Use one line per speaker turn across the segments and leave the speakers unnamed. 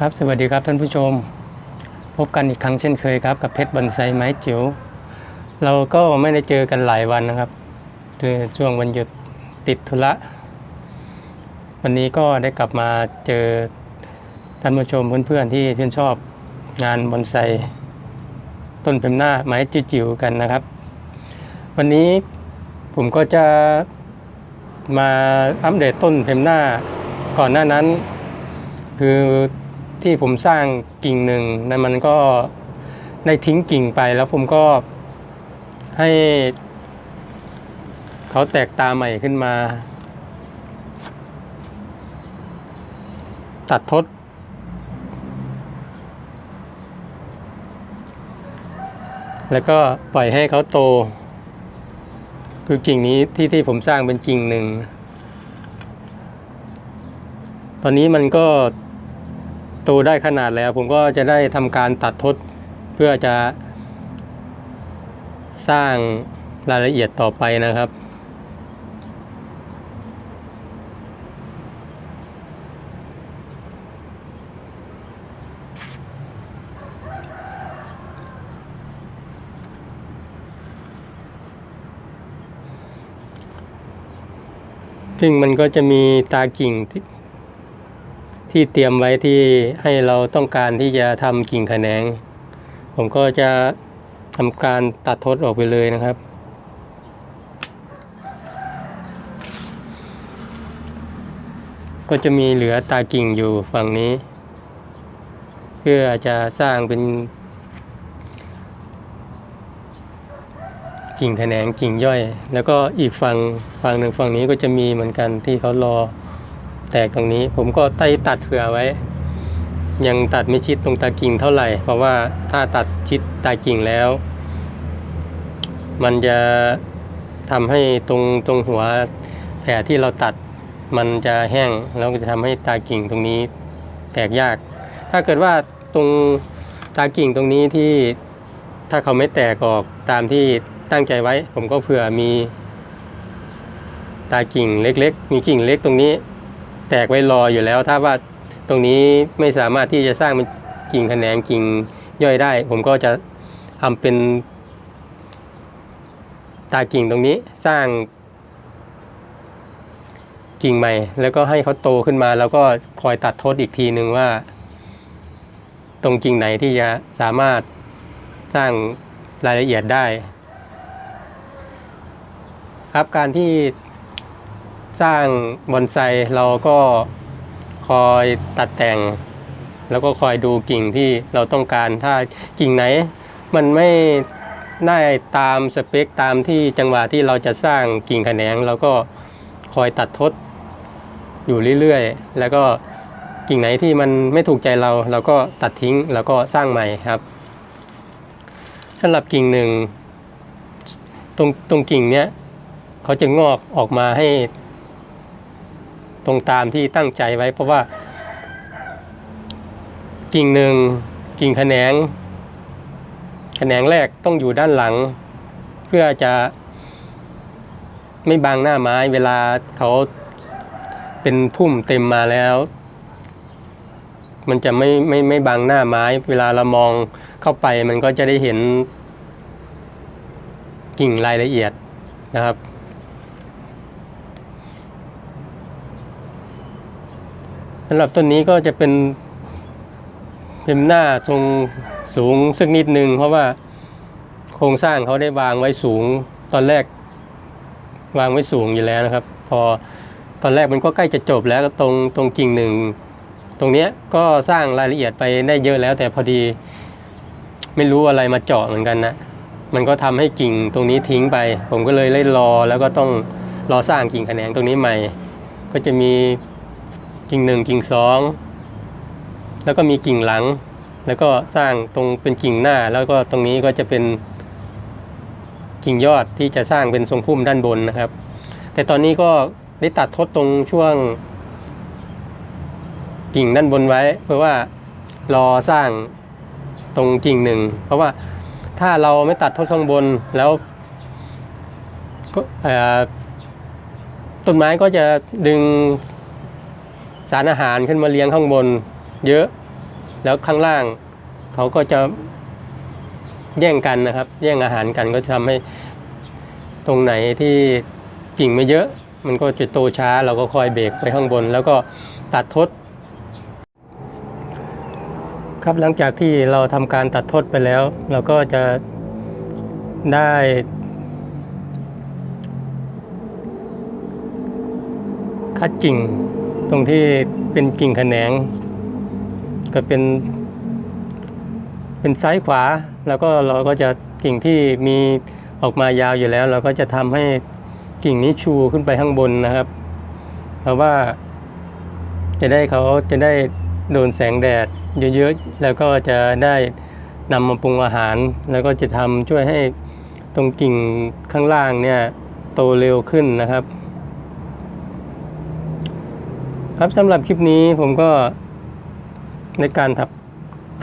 ครับสวัสดีครับท่านผู้ชม พบกันอีกครั้งเช่นเคยครับ กับเพชรบอนไซไม้จิ๋วเราก็ไม่ได้เจอกันหลายวันนะครับคือช่วงวันหยุดติดธุระ วันนี้ก็ได้กลับมาเจอท่านผู้ชมเพื่อนๆที่ชื่นชอบงานบอนไซต้นเพมหน้าไม้จิ๋วๆกันนะครับ วันนี้ผมก็จะมาอัปเดตต้นเพมหน้าก่อนหน้านั้น คือ ที่ผมสร้างกิ่งหนึ่งนั้นมันก็ได้ทิ้งกิ่งไปแล้วผมก็ให้เขาแตกตาใหม่ขึ้นมา ตัดทด แล้วก็ปล่อยให้เขาโต คือกิ่งนี้ที่ที่ผมสร้างเป็นกิ่งหนึ่ง ตอนนี้มันก็ ตได้ขนาดแล้ว ผมก็จะได้ทำการตัดทดเพื่อจะ สร้างรายละเอียดต่อไปนะครับซึ่งมันก็จะมีตากิ่งที่ ที่เตรียมไว้ที่ให้เราต้องการที่จะทำกิ่งแขนง ผมก็จะทำการตัดทดออกไปเลยนะครับ ก็จะมีเหลือตากิ่งอยู่ฝั่งนี้ เพื่อจะสร้างเป็น กิ่งแขนงกิ่งย่อย แล้วก็อีกฝั่งฝั่งหนึ่งฝั่งนี้ก็จะมีเหมือนกันที่เขารอ แตกตรงนี้ ผมก็ไต้ตัดเผื่อไว้ ยังตัดไม่ชิดตรงตากิ่งเท่าไหร่ เพราะว่าถ้าตัดชิดตากิ่งแล้ว มันจะทำให้ตรงตรงหัวแผลที่เราตัดมันจะแห้งแล้วก็จะทำให้ตากิ่งตรงนี้แตกยาก ถ้าเกิดว่าตรงตากิ่งตรงนี้ที่ถ้าเขาไม่แตกออกตามที่ตั้งใจไว้ ผมก็เผื่อมีตากิ่งเล็ก ๆ มีกิ่งเล็กตรงนี้ แตกไว้รออยู่แล้ว ถ้าว่าตรงนี้ไม่สามารถที่จะสร้างเป็นกิ่งแขนงกิ่งย่อยได้ ผมก็จะทำเป็น ตากิ่งตรงนี้สร้าง กิ่งใหม่ แล้วก็ให้เขาโตขึ้นมา แล้วก็คอยตัดทดอีกทีหนึ่งว่า ตรงกิ่งไหนที่จะสามารถสร้างรายละเอียดได้ ครับการที่ สร้างบอนไซเราก็คอยตัดแต่ง แล้วก็คอยดูกิ่งที่เราต้องการถ้ากิ่งไหน มันไม่ได้ตามสเปคตามที่จังหวะที่เราจะสร้างกิ่งแขนงเราก็คอยตัดทดอยู่เรื่อยๆ แล้วก็กิ่งไหนที่มันไม่ถูกใจเรา เราก็ตัดทิ้งแล้วก็สร้างใหม่ครับสำหรับกิ่งหนึ่งตรงตรงกิ่งเนี้ยเขาจะงอกออกมาให้ ตรงตามที่ตั้งใจไว้ เพราะว่า กิ่งหนึ่งกิ่งแขนงแขนงแรกต้องอยู่ด้านหลัง เพื่อจะไม่บังหน้าไม้เวลาเขาเป็นพุ่มเต็มมาแล้ว มันจะไม่ไม่ไม่บังหน้าไม้ เวลาเรามองเข้าไปมันก็จะได้เห็นกิ่งรายละเอียดนะครับ สำหรับต้นนี้ก็จะเป็น เป็นหน้าทรงสูงสักนิดนึง เพราะว่าโครงสร้างเขาได้วางไว้สูงตอนแรก วางไว้สูงอยู่แล้วนะครับ พอตอนแรกมันก็ใกล้จะจบแล้วตรงตรงกิ่งหนึ่งตรงเนี้ยก็สร้างรายละเอียดไปได้เยอะแล้ว แต่พอดีไม่รู้อะไรมาเจาะเหมือนกันนะมันก็ทำให้กิ่งตรงนี้ทิ้งไป ผมก็เลยเล่รอแล้วก็ต้องรอสร้างกิ่งแขนงตรงนี้ใหม่ ก็จะมี กิ่งหนึ่งกิ่งสองแล้วก็มีกิ่งหลัง แล้วก็สร้างตรงเป็นกิ่งหน้า แล้วก็ตรงนี้ก็จะเป็นกิ่งยอดที่จะสร้างเป็นทรงพุ่มด้านบนนะครับ แต่ตอนนี้ก็ได้ตัดทดตรงช่วง กิ่งด้านบนไว้ เพื่อว่ารอสร้างตรงกิ่งหนึ่ง เพราะว่าถ้าเราไม่ตัดทดข้างบนแล้วก็ต้นไม้ก็จะดึง สารอาหารขึ้นมาเลี้ยงข้างบนเยอะ แล้วข้างล่างเขาก็จะแย่งกันนะครับ แย่งอาหารกันก็จะทำให้ตรงไหนที่กิ่งไม่เยอะ มันก็จะโตช้าเราก็คอยเบรกไปข้างบน แล้วก็ตัดทด ครับหลังจากที่เราทำการตัดทดไปแล้ว เราก็จะได้คัดกิ่ง ตรงที่เป็นกิ่งแขนง ก็เป็น เป็นซ้ายขวา แล้วก็เราก็จะกิ่งที่มีออกมายาวอยู่แล้ว เราก็จะทำให้กิ่งนี้ชูขึ้นไปข้างบนนะครับ เพราะว่าจะได้เขาจะได้โดนแสงแดดเยอะๆ แล้วก็จะได้นำมาปรุงอาหาร แล้วก็จะทำช่วยให้ตรงกิ่งข้างล่างเนี่ยโตเร็วขึ้นนะครับ ครับสำหรับคลิปนี้ผมก็ในการทับ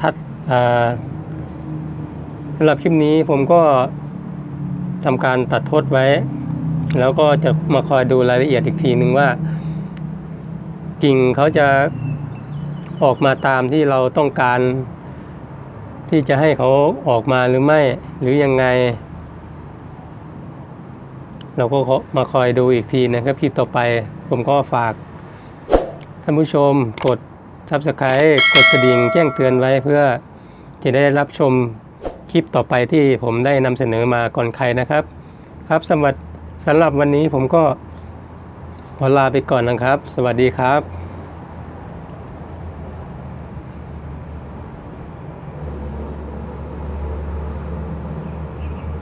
ทัดสำหรับคลิปนี้ผมก็ทำการตัดทดไว้ แล้วก็จะมาคอยดูรายละเอียดอีกทีหนึ่งว่า กิ่งเขาจะออกมาตามที่เราต้องการ ที่จะให้เขาออกมาหรือไม่ หรือยังไง เราก็มาคอยดูอีกทีนะครับคลิปต่อไป ผมก็ฝาก ท่านผู้ชมกด subscribe กดกระดิ่งแจ้งเตือนไว้เพื่อจะได้รับชมคลิปต่อไปที่ผมได้นำเสนอมาก่อนใครนะครับ ครับสำหรับสำหรับวันนี้ผมก็ขอลาไปก่อนนะครับ สวัสดีครับ